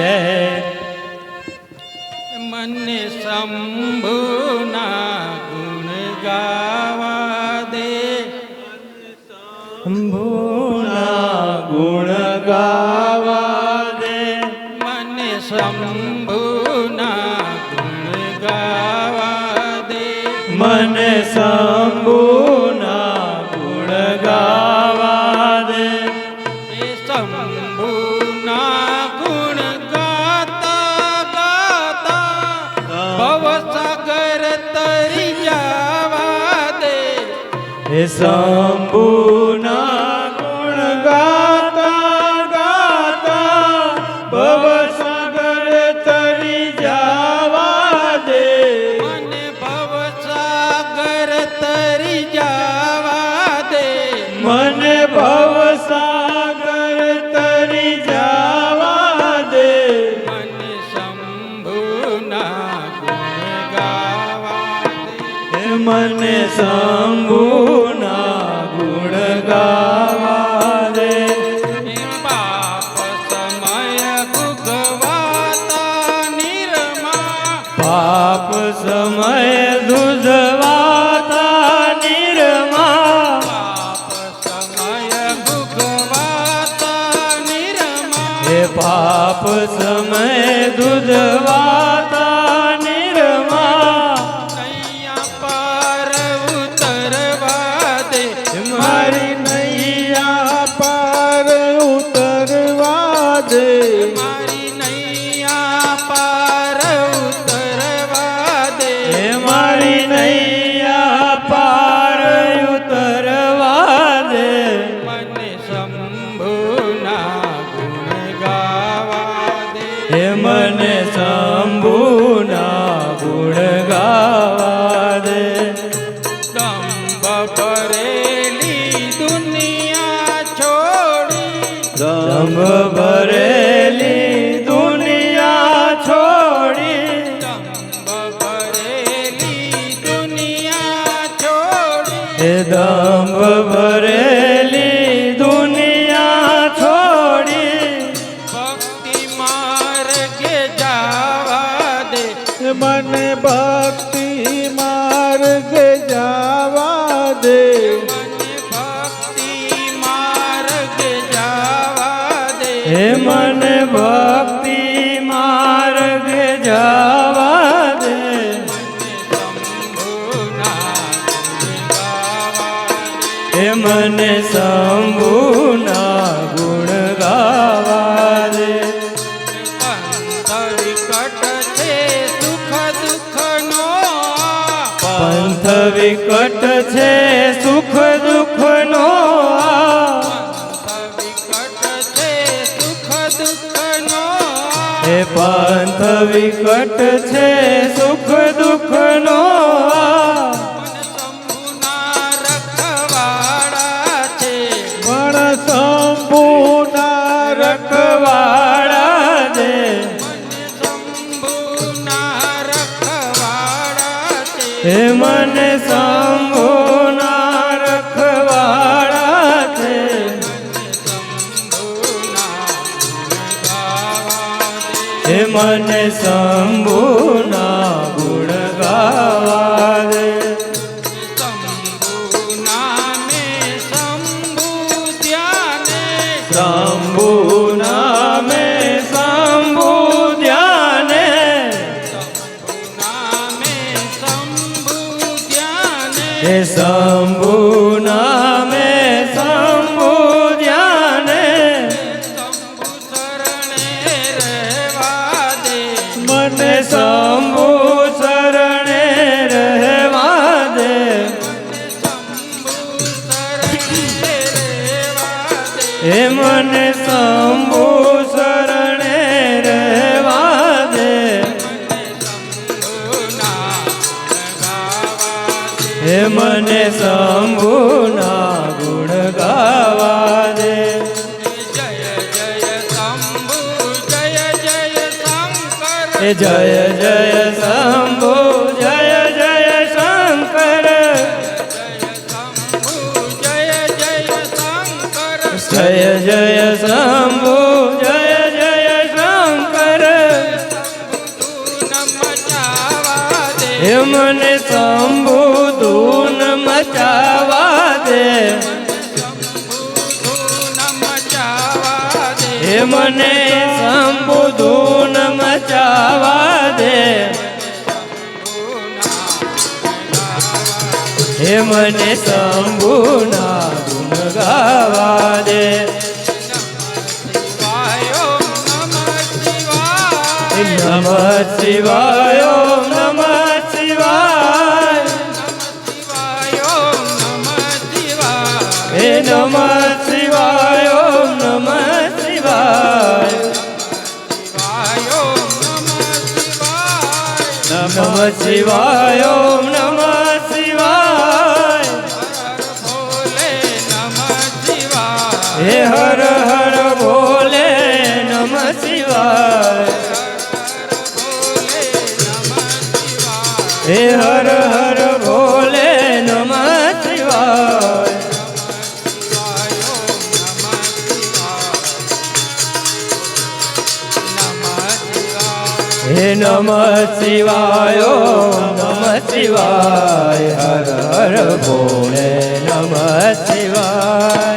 જય મને શંભુના ગુણ ગાવા દે. શંભુના ગુણ ગાવા હે શંભુના ગુણ ગાતા ગાતા ભવ સાગર તરી જાવા દે. મને ભવસાગર તરી જાવા દે. મને ભવ સાગર તરી જાવા દે. મને શંભુના ગુણ ગાવા દે. મને શંભુના પાપ સમય દુધવાતા હે મને શંભુના ગુણ ગાવા દે. દંભ ભરેલી દુનિયા છોડી દંભ મને શંભુના ગુણ ગાવા દે. વિકટ છે, સુખ દુઃખનો પંથ વિકટ છે સુખ દુઃખનો પંથ વિકટ છે, સુખ દુઃખનો મને શંભુના રખવાડા છે. હે મને શંભુના ગુણ હે શંભુ નામે શંભુ ધ્યાને મને શંભુ શરણે રહેવા દે. હે મને શંભુ શરણે મને શંભુના ગુણ ગાવા દે. જય જય શંભુ જય જય શંકર. જય જય શંભુ જય જય શંકર. જય જય શંકર જય જય શંભુ મને શંભુ દે હે મને શંભુ ધૂન મચાવા દે. હે મને શંભુ ગુણ ગાવા દે. શિવાય. ઓમ શિવાય. નમ શિવાય, ઓમ નમ શિવાય. નમઃ શિવાય, ઓમ નમ શિવાય. ભોલે નમઃ શિવાય. હે હર હર ભોલે નમ હે નમ શિવાય નમ શિવાય હર હર ભોળે નમ શિવાય.